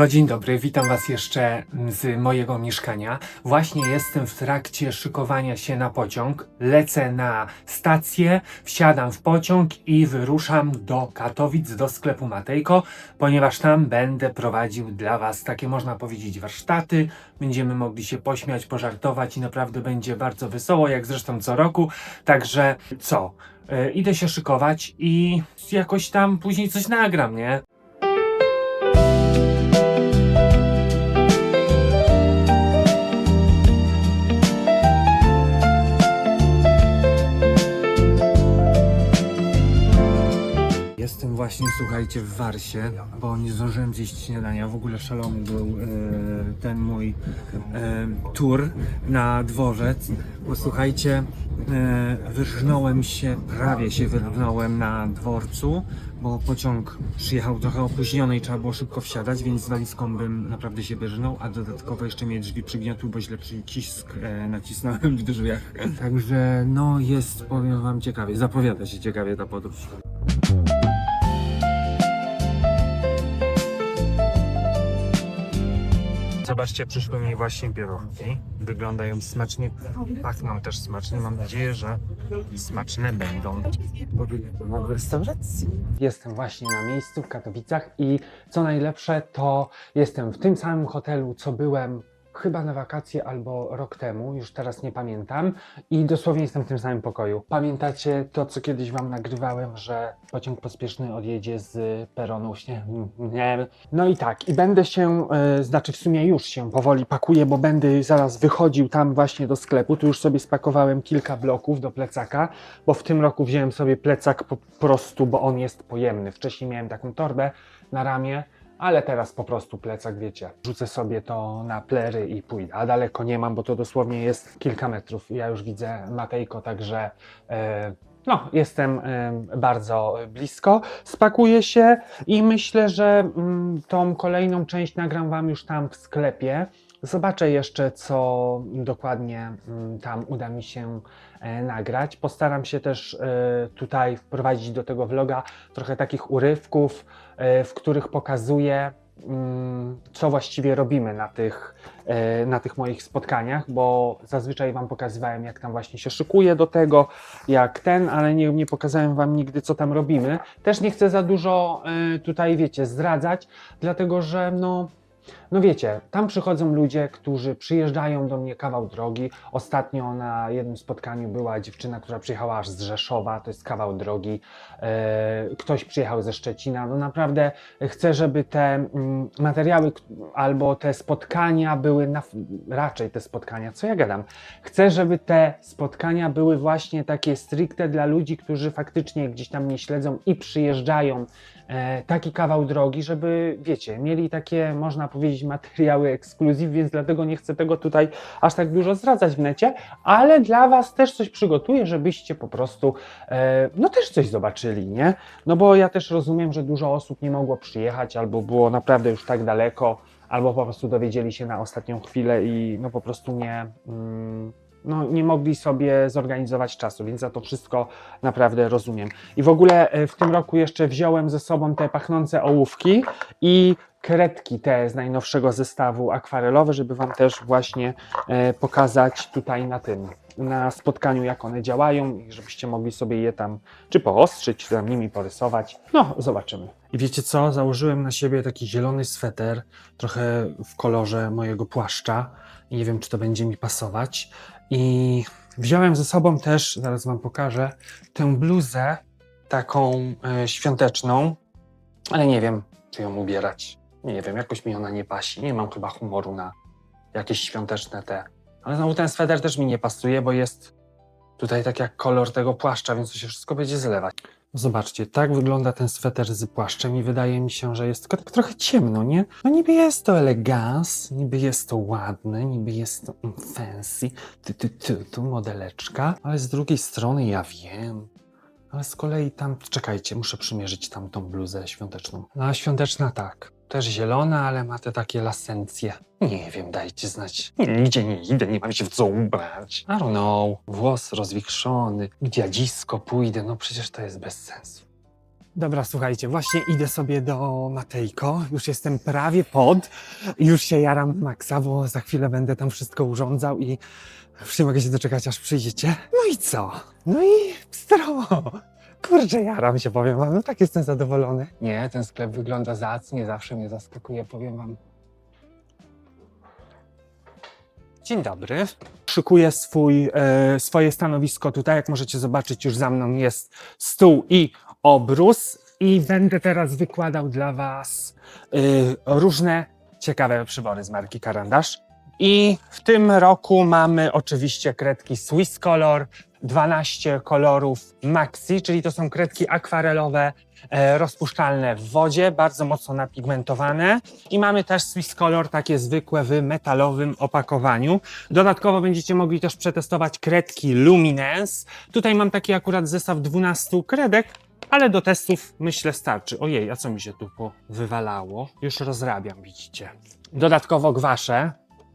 No dzień dobry, witam Was jeszcze z mojego mieszkania. Właśnie jestem w trakcie szykowania się na pociąg. Lecę na stację, wsiadam w pociąg i wyruszam do Katowic, do sklepu Matejko, ponieważ tam będę prowadził dla Was takie, można powiedzieć, warsztaty. Będziemy mogli się pośmiać, pożartować i naprawdę będzie bardzo wesoło, jak zresztą co roku. Także co? E, Idę się szykować i jakoś tam później coś nagram, nie? Właśnie, słuchajcie, w Warsie, bo nie zdążyłem zjeść śniadania. W ogóle szalony był e, ten mój e, tour na dworzec. Bo słuchajcie, e, wyrżnąłem się, prawie się wyrżnąłem na dworcu, bo pociąg przyjechał trochę opóźniony i trzeba było szybko wsiadać, więc z walizką bym naprawdę się wyrżnął, a dodatkowo jeszcze mnie drzwi przygniotły, bo źle przycisk e, nacisnąłem w drzwiach. Także no jest, powiem wam ciekawie, zapowiada się ciekawie ta podróż. Zobaczcie, przyszły mi właśnie pierogi. Wyglądają smacznie, pachną też smacznie. Mam nadzieję, że smaczne będą. W restauracji. Jestem właśnie na miejscu w Katowicach i co najlepsze, to jestem w tym samym hotelu, co byłem chyba na wakacje albo rok temu, już teraz nie pamiętam. I dosłownie jestem w tym samym pokoju. Pamiętacie to, co kiedyś wam nagrywałem, że pociąg pospieszny odjedzie z peronu? Nie. No i tak, i będę się, e, znaczy w sumie już się powoli pakuję, bo będę zaraz wychodził tam właśnie do sklepu. Tu już sobie spakowałem kilka bloków do plecaka, bo w tym roku wziąłem sobie plecak po prostu, bo on jest pojemny. Wcześniej miałem taką torbę na ramię, ale teraz po prostu plecak, wiecie, rzucę sobie to na plery i pójdę. A daleko nie mam, bo to dosłownie jest kilka metrów. Ja już widzę Matejko, także e, no, jestem bardzo blisko. Spakuję się i myślę, że mm, tą kolejną część nagram Wam już tam w sklepie. Zobaczę jeszcze, co dokładnie mm, tam uda mi się e, nagrać. Postaram się też e, tutaj wprowadzić do tego vloga trochę takich urywków, e, w których pokazuję, co właściwie robimy na tych, e, na tych moich spotkaniach, bo zazwyczaj Wam pokazywałem, jak tam właśnie się szykuję do tego, jak ten, ale nie, nie pokazałem Wam nigdy, co tam robimy. Też nie chcę za dużo e, tutaj, wiecie, zdradzać, dlatego że no. No wiecie, tam przychodzą ludzie, którzy przyjeżdżają do mnie kawał drogi. Ostatnio na jednym spotkaniu była dziewczyna, która przyjechała aż z Rzeszowa, to jest kawał drogi. E, ktoś przyjechał ze Szczecina. No naprawdę chcę, żeby te mm, materiały albo te spotkania były, na, raczej te spotkania, co ja gadam? Chcę, żeby te spotkania były właśnie takie stricte dla ludzi, którzy faktycznie gdzieś tam mnie śledzą i przyjeżdżają e, taki kawał drogi, żeby, wiecie, mieli takie, można powiedzieć, materiały ekskluzyw, więc dlatego nie chcę tego tutaj aż tak dużo zdradzać w necie, ale dla Was też coś przygotuję, żebyście po prostu, e, no też coś zobaczyli, nie? No bo ja też rozumiem, że dużo osób nie mogło przyjechać, albo było naprawdę już tak daleko, albo po prostu dowiedzieli się na ostatnią chwilę i no po prostu nie... Mm, no, nie mogli sobie zorganizować czasu, więc za to wszystko naprawdę rozumiem. I w ogóle e, w tym roku jeszcze wziąłem ze sobą te pachnące ołówki i kredki te z najnowszego zestawu akwarelowe, żeby Wam też właśnie e, pokazać tutaj na tym, na spotkaniu, jak one działają i żebyście mogli sobie je tam czy poostrzyć, czy tam nimi porysować. No, zobaczymy. I wiecie co? Założyłem na siebie taki zielony sweter, trochę w kolorze mojego płaszcza. Nie wiem, czy to będzie mi pasować. I wziąłem ze sobą też, zaraz Wam pokażę, tę bluzę taką e, świąteczną, ale nie wiem, czy ją ubierać. Nie wiem, jakoś mi ona nie pasi. Nie mam chyba humoru na jakieś świąteczne te. Ale znowu ten sweter też mi nie pasuje, bo jest tutaj tak jak kolor tego płaszcza, więc to się wszystko będzie zlewać. Zobaczcie, tak wygląda ten sweter z płaszczem i wydaje mi się, że jest tylko tak trochę ciemno, nie? No niby jest to elegans, niby jest to ładne, niby jest to fancy, ty, ty, ty, tu modeleczka, ale z drugiej strony ja wiem, ale z kolei tam, czekajcie, muszę przymierzyć tam tą bluzę świąteczną. No a świąteczna tak, też zielona, ale ma te takie lasencje. Nie wiem, dajcie znać. Nigdzie nie idę, nie mam się w co ubrać. I don't know. Włos rozwichrzony, gdzie dziecko pójdę, no przecież to jest bez sensu. Dobra, słuchajcie, właśnie idę sobie do Matejko. Już jestem prawie pod. Już się jaram maksa, bo za chwilę będę tam wszystko urządzał i już nie mogę się doczekać, aż przyjdziecie. No i co? No i zdrowo. Kurczę, jaram się, powiem wam. No tak jestem zadowolony. Nie, ten sklep wygląda zacnie, zawsze mnie zaskakuje, powiem wam. Dzień dobry. Szykuję swój, e, swoje stanowisko tutaj. Jak możecie zobaczyć, już za mną jest stół i obrus. I będę teraz wykładał dla Was e, różne ciekawe przybory z marki Karandasz. I w tym roku mamy oczywiście kredki Swiss Color, 12 kolorów Maxi, czyli to są kredki akwarelowe, e, rozpuszczalne w wodzie, bardzo mocno napigmentowane. I mamy też Swiss Color takie zwykłe w metalowym opakowaniu. Dodatkowo będziecie mogli też przetestować kredki Luminance. Tutaj mam taki akurat zestaw 12 kredek, ale do testów myślę starczy. Ojej, a co mi się tu wywalało? Już rozrabiam, widzicie. Dodatkowo gwasze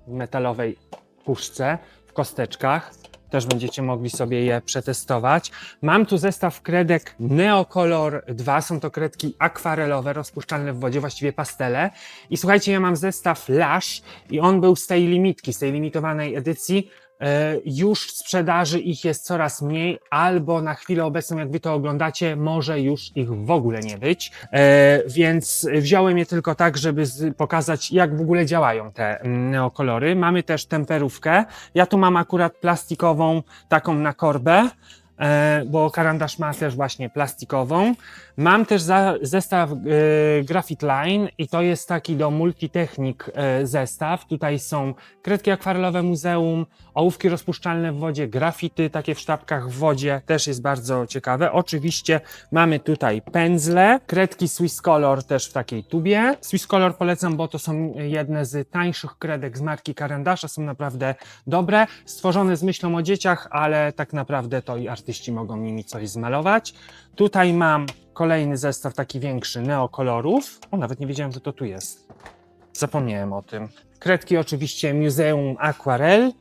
w metalowej puszce, w kosteczkach. Też będziecie mogli sobie je przetestować. Mam tu zestaw kredek Neocolor 2. Są to kredki akwarelowe, rozpuszczalne w wodzie, właściwie pastele. I słuchajcie, ja mam zestaw Lash i on był z tej limitki, z tej limitowanej edycji. E, Już w sprzedaży ich jest coraz mniej, albo na chwilę obecną, jak wy to oglądacie, może już ich w ogóle nie być. E, Więc wziąłem je tylko tak, żeby pokazać, jak w ogóle działają te neokolory. Mamy też temperówkę. Ja tu mam akurat plastikową, taką na korbę. E, Bo karandasz ma też właśnie plastikową. Mam też zestaw e, Graphite Line i to jest taki do multitechnik e, zestaw. Tutaj są kredki akwarelowe muzeum, ołówki rozpuszczalne w wodzie, grafity takie w sztabkach w wodzie, też jest bardzo ciekawe. Oczywiście mamy tutaj pędzle, kredki Swiss Color też w takiej tubie. Swiss Color polecam, bo to są jedne z tańszych kredek z marki Karandasza, są naprawdę dobre, stworzone z myślą o dzieciach, ale tak naprawdę to i artyści mogą nimi coś zmalować. Tutaj mam kolejny zestaw taki większy neokolorów. O, nawet nie wiedziałem, że to tu jest. Zapomniałem o tym. Kredki oczywiście Muzeum Aquarel.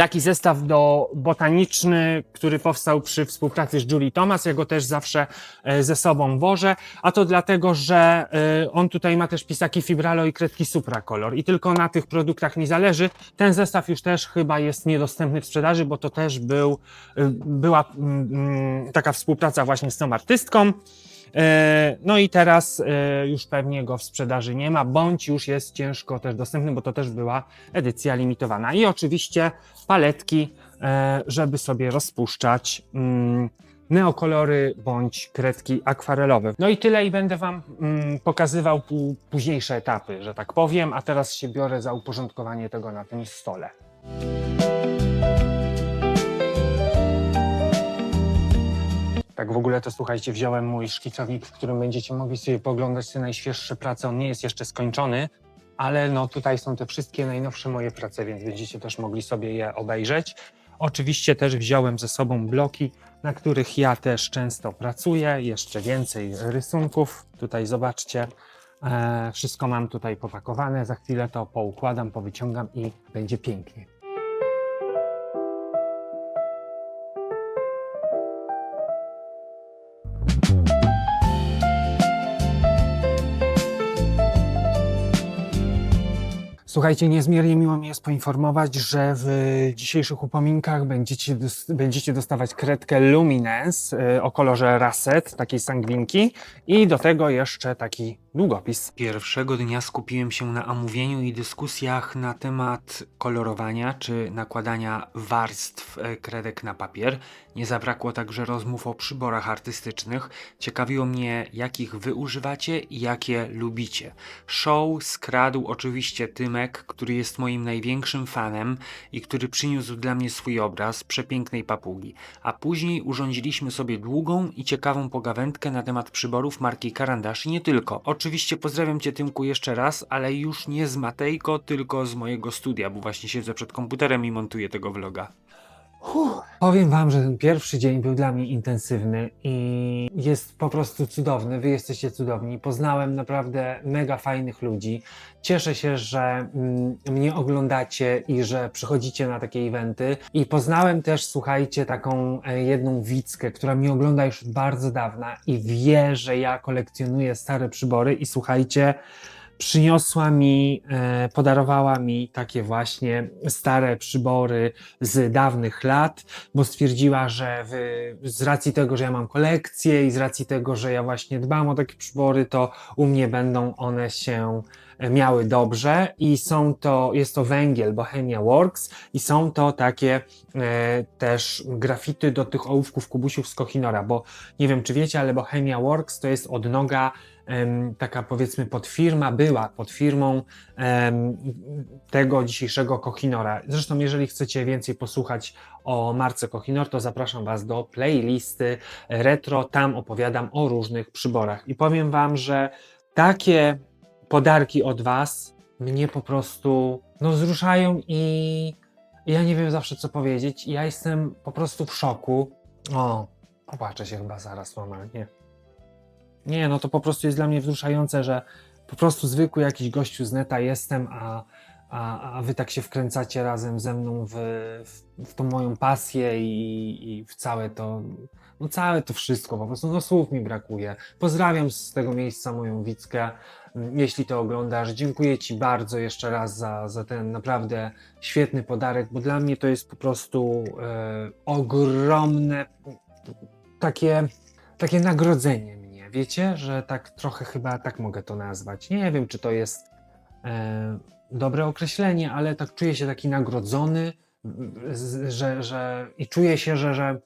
Taki zestaw do botaniczny, który powstał przy współpracy z Julie Thomas. Ja go też zawsze e, ze sobą wożę, a to dlatego, że e, on tutaj ma też pisaki Fibralo i kredki Supracolor i tylko na tych produktach mi zależy. Ten zestaw już też chyba jest niedostępny w sprzedaży, bo to też był, e, była mm, mm, taka współpraca właśnie z tą artystką. E, No i teraz e, już pewnie go w sprzedaży nie ma, bądź już jest ciężko też dostępny, bo to też była edycja limitowana. I oczywiście paletki, e, żeby sobie rozpuszczać mm, neokolory bądź kredki akwarelowe. No i tyle i będę Wam mm, pokazywał późniejsze etapy, że tak powiem, a teraz się biorę za uporządkowanie tego na tym stole. Tak w ogóle to słuchajcie, wziąłem mój szkicownik, w którym będziecie mogli sobie poglądać te najświeższe prace. On nie jest jeszcze skończony, ale no tutaj są te wszystkie najnowsze moje prace, więc będziecie też mogli sobie je obejrzeć. Oczywiście też wziąłem ze sobą bloki, na których ja też często pracuję. Jeszcze więcej rysunków. Tutaj zobaczcie. E, wszystko mam tutaj popakowane. Za chwilę to poukładam, powyciągam i będzie pięknie. Słuchajcie, niezmiernie miło mi jest poinformować, że w dzisiejszych upominkach będziecie, będziecie dostawać kredkę Luminance y, o kolorze Rasset, takiej sangwinki. I do tego jeszcze taki długopis. Pierwszego dnia skupiłem się na omówieniu i dyskusjach na temat kolorowania czy nakładania warstw e, kredek na papier. Nie zabrakło także rozmów o przyborach artystycznych. Ciekawiło mnie, jakich wy używacie i jakie lubicie. Show skradł oczywiście Tymek, który jest moim największym fanem i który przyniósł dla mnie swój obraz przepięknej papugi. A później urządziliśmy sobie długą i ciekawą pogawędkę na temat przyborów marki Karandasz i nie tylko. Oczywiście pozdrawiam Cię Tymku jeszcze raz, ale już nie z Matejko, tylko z mojego studia, bo właśnie siedzę przed komputerem i montuję tego vloga. Powiem wam, że ten pierwszy dzień był dla mnie intensywny i jest po prostu cudowny. Wy jesteście cudowni. Poznałem naprawdę mega fajnych ludzi. Cieszę się, że mm, mnie oglądacie i że przychodzicie na takie eventy. I poznałem też, słuchajcie, taką e, jedną widzkę, która mnie ogląda już bardzo dawna i wie, że ja kolekcjonuję stare przybory. I słuchajcie, przyniosła mi, e, podarowała mi takie właśnie stare przybory z dawnych lat, bo stwierdziła, że z racji tego, że ja mam kolekcję i z racji tego, że ja właśnie dbam o takie przybory, to u mnie będą one się miały dobrze i są to, jest to węgiel Bohemia Works i są to takie e, też grafity do tych ołówków kubusiów z Kohinora, bo nie wiem czy wiecie, ale Bohemia Works to jest odnoga taka powiedzmy podfirma, była podfirmą em, tego dzisiejszego Kohinora. Zresztą jeżeli chcecie więcej posłuchać o marce Kohinor, to zapraszam Was do playlisty retro, tam opowiadam o różnych przyborach i powiem Wam, że takie podarki od Was mnie po prostu no, wzruszają i ja nie wiem zawsze co powiedzieć. Ja jestem po prostu w szoku. O, popłaczę się chyba zaraz normalnie. Nie, no to po prostu jest dla mnie wzruszające, że po prostu zwykły jakiś gościu z neta jestem, a, a, a wy tak się wkręcacie razem ze mną w, w, w tą moją pasję i, i w całe to, no całe to wszystko, po prostu no słów mi brakuje. Pozdrawiam z tego miejsca moją Wickę, mm, jeśli to oglądasz. Dziękuję Ci bardzo jeszcze raz za, za ten naprawdę świetny podarek, bo dla mnie to jest po prostu e, ogromne takie, takie nagrodzenie mnie. Wiecie, że tak trochę chyba tak mogę to nazwać. Nie wiem, czy to jest e, dobre określenie, ale tak czuję się taki nagrodzony, że, że i czuję się, że, że,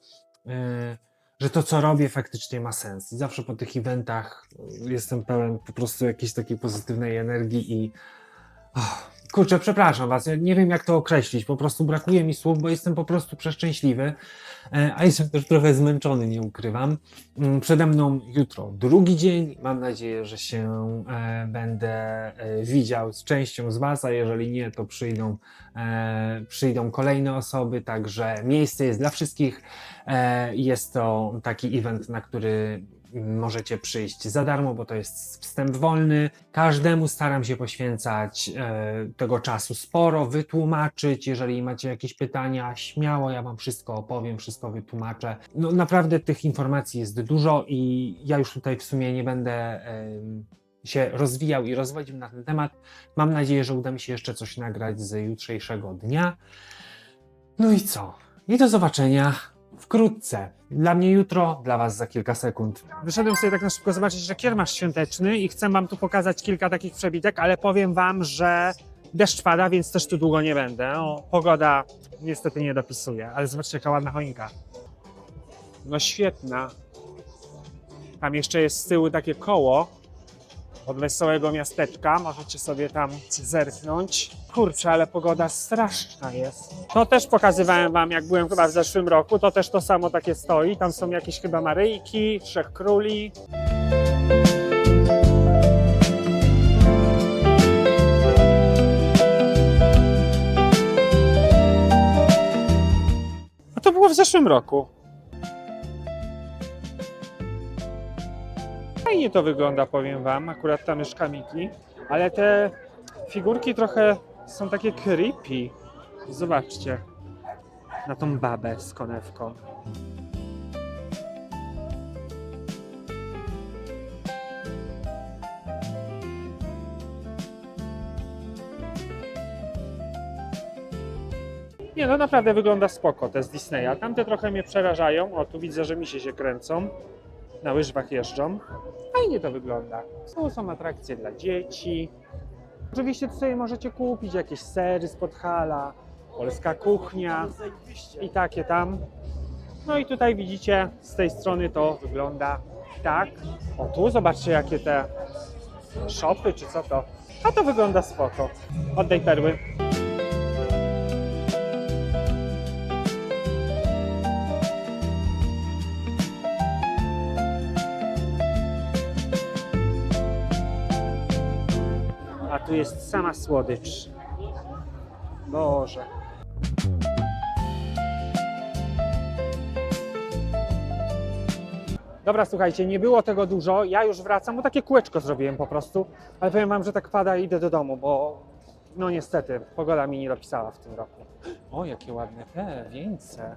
e, że to, co robię, faktycznie ma sens. I zawsze po tych eventach jestem pełen po prostu jakiejś takiej pozytywnej energii i oh, kurczę, przepraszam was, ja nie wiem jak to określić, po prostu brakuje mi słów, bo jestem po prostu przeszczęśliwy, e, a jestem też trochę zmęczony, nie ukrywam. Mm, Przede mną jutro drugi dzień, mam nadzieję, że się e, będę e, widział z częścią z was, a jeżeli nie, to przyjdą, przyjdą kolejne osoby, także miejsce jest dla wszystkich. Jest to taki event, na który możecie przyjść za darmo, bo to jest wstęp wolny. Każdemu staram się poświęcać e, tego czasu sporo, wytłumaczyć. Jeżeli macie jakieś pytania, śmiało, ja Wam wszystko opowiem, wszystko wytłumaczę. No naprawdę tych informacji jest dużo i ja już tutaj w sumie nie będę em, się rozwijał i rozwodził na ten temat. Mam nadzieję, że uda mi się jeszcze coś nagrać z jutrzejszego dnia. No i co? I do zobaczenia wkrótce. Dla mnie jutro, dla Was za kilka sekund. Wyszedłem sobie tak na szybko zobaczyć, że kiermasz świąteczny i chcę Wam tu pokazać kilka takich przebitek, ale powiem Wam, że deszcz pada, więc też tu długo nie będę. O, pogoda niestety nie dopisuje, ale zobaczcie jaka ładna choinka. No świetna. Tam jeszcze jest z tyłu takie koło od wesołego miasteczka. Możecie sobie tam zerknąć. Kurczę, ale pogoda straszna jest. To też pokazywałem wam, jak byłem chyba w zeszłym roku. To też to samo takie stoi. Tam są jakieś chyba Maryjki, Trzech Króli. A to było w zeszłym roku. Fajnie to wygląda, powiem wam. Akurat ta myszka Miki. Ale te figurki trochę są takie creepy. Zobaczcie. Na tą babę z konewką. Nie, no naprawdę wygląda spoko te z Disneya. Tamte trochę mnie przerażają. O, tu widzę, że misie się kręcą. Na łyżwach jeżdżą. Fajnie to wygląda. Są atrakcje dla dzieci. Oczywiście tu sobie możecie kupić jakieś sery z Podhala, polska kuchnia i takie tam. No i tutaj widzicie, z tej strony to wygląda tak. O tu zobaczcie jakie te szopy czy co to. A to wygląda spoko. Oddaj perły. jest sama słodycz. Boże. Dobra, słuchajcie, nie było tego dużo. Ja już wracam, bo takie kółeczko zrobiłem po prostu. Ale powiem wam, że tak pada i idę do domu, bo no niestety, pogoda mi nie dopisała w tym roku. O, jakie ładne te wieńce.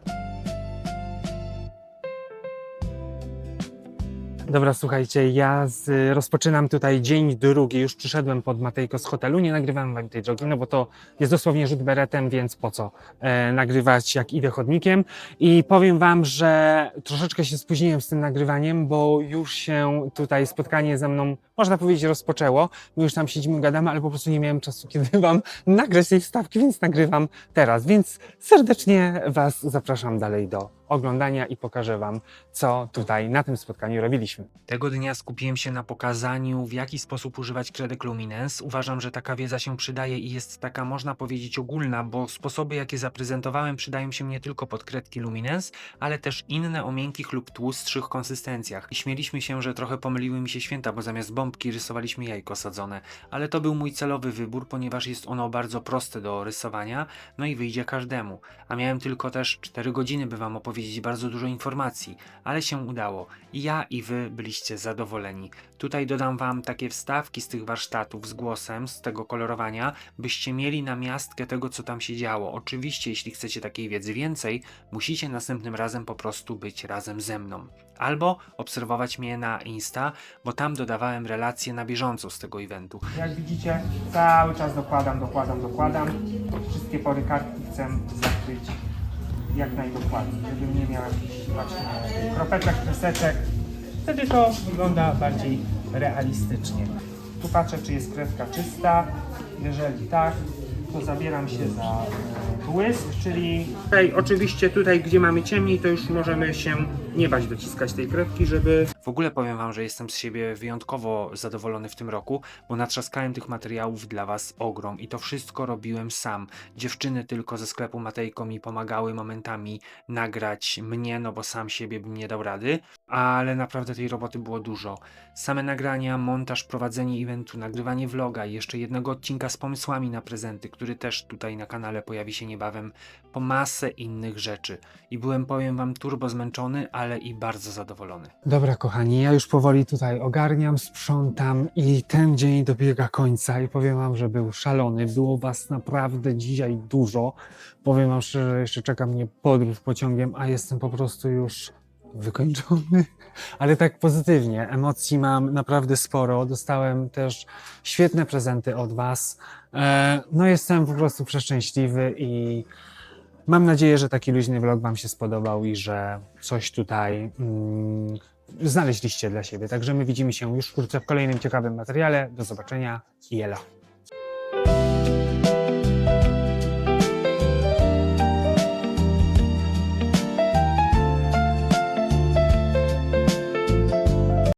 Dobra, słuchajcie, ja z, rozpoczynam tutaj dzień drugi. Już przyszedłem pod Matejko z hotelu. Nie nagrywam wam tej drogi, no bo to jest dosłownie rzut beretem, więc po co e, nagrywać, jak idę chodnikiem. I powiem wam, że troszeczkę się spóźniłem z tym nagrywaniem, bo już się tutaj spotkanie ze mną, można powiedzieć, rozpoczęło. My już tam siedzimy, gadamy, ale po prostu nie miałem czasu, kiedy wam nagrać tej wstawki, więc nagrywam teraz. Więc serdecznie was zapraszam dalej do oglądania i pokażę wam, co tutaj na tym spotkaniu robiliśmy. Tego dnia skupiłem się na pokazaniu, w jaki sposób używać kredek Luminance. Uważam, że taka wiedza się przydaje i jest taka, można powiedzieć, ogólna, bo sposoby, jakie zaprezentowałem, przydają się nie tylko pod kredki Luminance, ale też inne o miękkich lub tłustszych konsystencjach. I śmieliśmy się, że trochę pomyliły mi się święta, bo zamiast bombki rysowaliśmy jajko sadzone. Ale to był mój celowy wybór, ponieważ jest ono bardzo proste do rysowania, no i wyjdzie każdemu. A miałem tylko też 4 godziny, by wam opowiedzieć bardzo dużo informacji, ale się udało. I ja i wy byliście zadowoleni. Tutaj dodam wam takie wstawki z tych warsztatów z głosem, z tego kolorowania, byście mieli na miastkę tego, co tam się działo. Oczywiście, jeśli chcecie takiej wiedzy więcej, musicie następnym razem po prostu być razem ze mną. Albo obserwować mnie na Insta, bo tam dodawałem relacje na bieżąco z tego eventu. Jak widzicie, cały czas dokładam, dokładam, dokładam. Wszystkie pory kartki chcę zakryć jak najdokładniej, żebym nie miał jakichś właśnie kropeczek, kreseczek. Wtedy to wygląda bardziej realistycznie. Tu patrzę, czy jest kredka czysta. Jeżeli tak, to zabieram się za e, błysk, czyli tutaj oczywiście tutaj, gdzie mamy ciemniej, to już możemy się nie bać dociskać tej kredki, żeby... W ogóle powiem wam, że jestem z siebie wyjątkowo zadowolony w tym roku, bo natrzaskałem tych materiałów dla was ogrom i to wszystko robiłem sam. Dziewczyny tylko ze sklepu Matejko mi pomagały momentami nagrać mnie, no bo sam siebie bym nie dał rady, ale naprawdę tej roboty było dużo. Same nagrania, montaż, prowadzenie eventu, nagrywanie vloga jeszcze jednego odcinka z pomysłami na prezenty, który też tutaj na kanale pojawi się niebawem, po masę innych rzeczy. I byłem, powiem wam, turbo zmęczony, ale i bardzo zadowolony. Dobra, kochani, ja już powoli tutaj ogarniam, sprzątam i ten dzień dobiega końca i powiem wam, że był szalony. Było was naprawdę dzisiaj dużo. Powiem wam szczerze, jeszcze czeka mnie podróż pociągiem, a jestem po prostu już wykończony, ale tak pozytywnie. Emocji mam naprawdę sporo. Dostałem też świetne prezenty od Was. E, No, jestem po prostu przeszczęśliwy i mam nadzieję, że taki luźny vlog Wam się spodobał i że coś tutaj mm, znaleźliście dla siebie. Także my widzimy się już wkrótce w kolejnym ciekawym materiale. Do zobaczenia i.